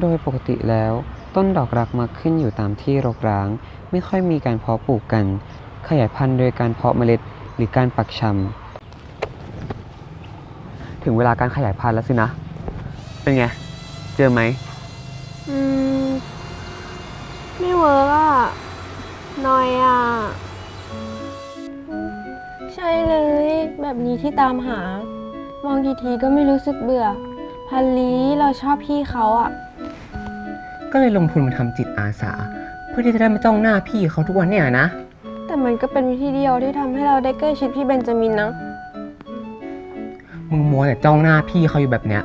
โดยปกติแล้ว ต้นดอกรักมักขึ้นอยู่ตามที่รกร้าง ไม่ค่อยมีการเพาะปลูกกัน ขยายพันธุ์โดยการเพาะเมล็ดหรือการปักชำถึงเวลาการขยายพันธุ์แล้วสินะ เป็นไง เจอไหมอืม ไม่เวิร์กอะน้อยอะ ใช่เลย แบบนี้ที่ตามหา มองกี่ทีก็ไม่รู้สึกเบื่อ พันลีเราชอบพี่เขาอะ ก็เลยลงทุนมาทำจิตอาสา เพื่อที่จะได้ไม่ต้องหน้าพี่เขาทุกวันเนี่ยนะ แต่มันก็เป็นวิธีเดียวที่ทำให้เราได้ใกล้ชิดพี่เบนจามินนะ มึงมัวแต่จ้องหน้าพี่เขาอยู่แบบเนี้ย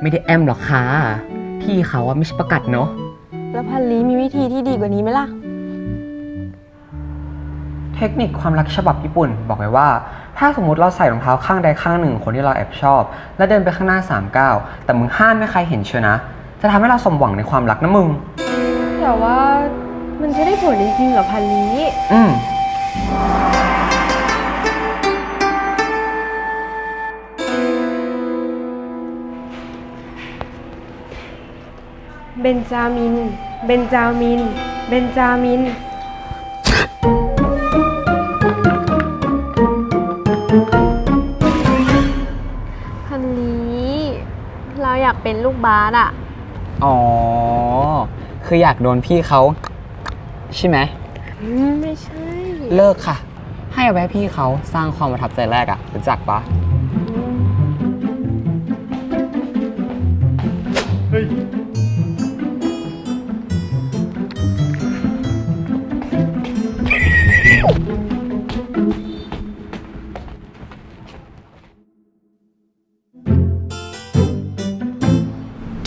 ไม่ได้แอมหรอกค่ะพี่เขาอะไม่ใช่ประกัดเนาะ แล้วพันลีมีวิธีที่ดีกว่านี้ไหมล่ะ เทคนิคความรักฉบับญี่ปุ่น บอกไว้ว่า ถ้าสมมติเราใส่รองเท้าข้างใดข้างหนึ่งของคนที่เราแอบชอบ แล้วเดินไปข้างหน้า3ก้าวแต่มึงห้ามไม่ใครเห็นเชียวนะ จะทำให้เราสมหวังในความรักนะมึง แต่ว่ามันจะได้ผลจริงๆเหรอพันลีอืม เบนจามิน เบนจามิน เบนจามิน พันลีเราอยากเป็นลูกบาสอะ อ๋อ คืออยากโดนพี่เขาใช่ไหม อืมไม่ใช่ เลิกค่ะ ให้เอาไว้ให้พี่เขาสร้างความประทับใจแรกอะรู้จักปะ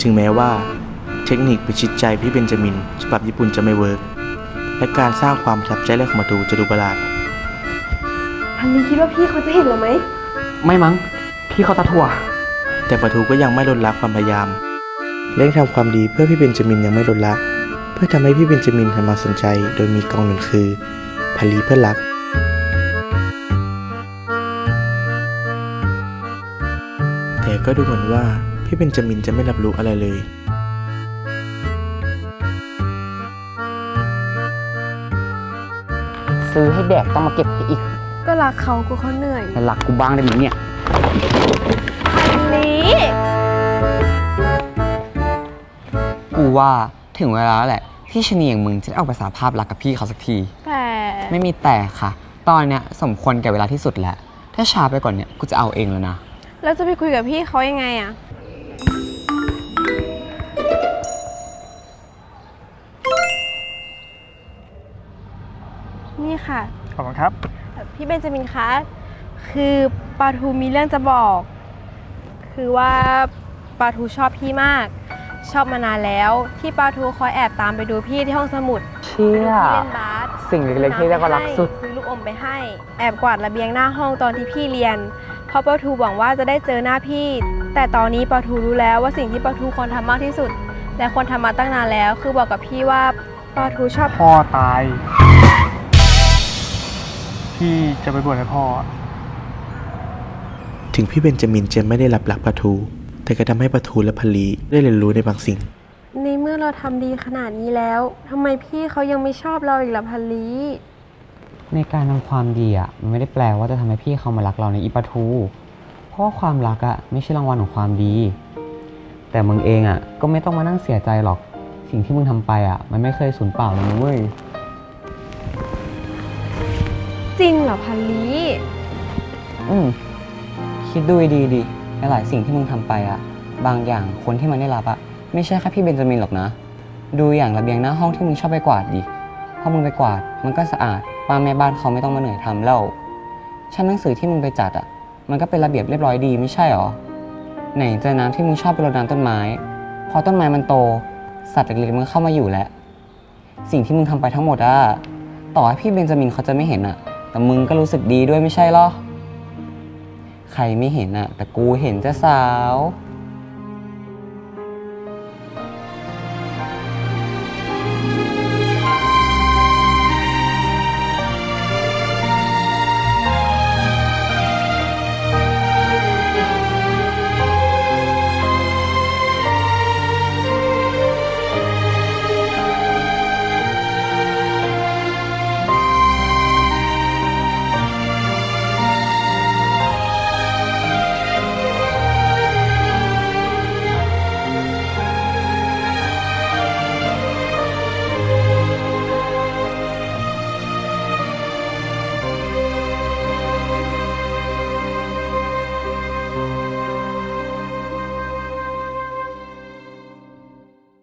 ถึงแม้ว่า เทคนิคพิชิตใจพี่เบนจามิน ฉบับญี่ปุ่นจะไม่เวิร์กและการสร้างความประทับใจแรกของมาตูจะดูประหลาดพันลีคิดว่าพี่เขาจะเห็นเหรือไหม ไม่มั้ง พี่เขาตาถั่ว แต่ปาทูก็ยังไม่ลดละความพยายามเร่งทำความดีเพื่อพี่เบนจามินยังไม่ลดละ เพื่อทำให้พี่เบนจามินหันมาสนใจ โดยมีกองหนุนคือพลีเพื่อนรักแต่ก็ดูเหมือนว่าพี่เบนจามินจะไม่รับรู้อะไรเลย ซื้อให้แดกต้องมาเก็บให้อีกก็รักเขากูเขาเหนื่อยแต่หลักกูบ้างได้ไหมเนี่ยพันลีกูว่าถึงเวลาแล้วแหละ ที่ชะนีอย่างมึงจะได้ออกไปสาภาพรักกับพี่เขาสักที แต่ไม่มีแต่ค่ะ ตอนเนี้ยสมควรแก่เวลาที่สุดแล้ว ถ้าช้าไปก่อนเนี่ยกูจะเอาเองแล้วนะ แล้วจะไปคุยกับพี่เขายังไงอะ ค่ะ ขอบคุณครับ พี่เบนจามินคะ คือปาทูมีเรื่องจะบอก คือว่าปาทูชอบพี่มาก ชอบมานานแล้ว ที่ปาทูคอยแอบตามไปดูพี่ที่ห้องสมุดเชี่ยที่เล่นบาสสิ่งเล็กๆที่ได้ก็รักสุด ซื้อลูกอมไปให้ แอบกวาดระเบียงหน้าห้องตอนที่พี่เรียน เพราะปาทูหวังว่าจะได้เจอหน้าพี่ แต่ตอนนี้ปาทูรู้แล้วว่าสิ่งที่ปาทูควรทำมากที่สุด และควรทำมาตั้งนานแล้ว คือบอกกับพี่ว่าปาทูชอบ พ่อตาย พี่จะไปบวชให้พ่อถึงพี่เบนจามินจะไม่ได้รับรักปาทู แต่ก็ทำให้ปาทูและพลีได้เรียนรู้ในบางสิ่ง ในเมื่อเราทำดีขนาดนี้แล้วทำไมพี่เขายังไม่ชอบเราอีกล่ะพันลีในการทำความดีอะมันไม่ได้แปลว่าจะทำให้พี่เขามารักเราในอีปะทู เพราะว่าความรักอะไม่ใช่รางวัลของความดี แต่มึงเองอะก็ไม่ต้องมานั่งเสียใจหรอก สิ่งที่มึงทำไปอะมันไม่เคยสูญเปล่าเลยนะเว้ย จริงเหรอพันลีอืมคิดดูดีๆดิหลายๆสิ่งที่มึงทำไปอะบางอย่างคนที่มันได้รับอะไม่ใช่แค่พี่เบนจามินหรอกนะ ดูอย่างระเบียงหน้าห้องที่มึงชอบไปกวาดดิพอมึงไปกวาด มันก็สะอาดป้าแม่บ้านเขาไม่ต้องมาเหนื่อยทำแล้วชั้นหนังสือที่มึงไปจัดอะมันก็เป็นระเบียบเรียบร้อยดีไม่ใช่หรอไหนจะน้ำที่มึงชอบไปรดน้ำต้นไม้ พอต้นไม้มันโต สัตว์เล็กๆมันก็เข้ามาอยู่แล้ว สิ่งที่มึงทำไปทั้งหมดอะต่อให้พี่เบนจามินเขาจะไม่เห็นอะ แต่มึงก็รู้สึกดีด้วยไม่ใช่หรอ ใครไม่เห็นอะแต่กูเห็นเจ้าสาว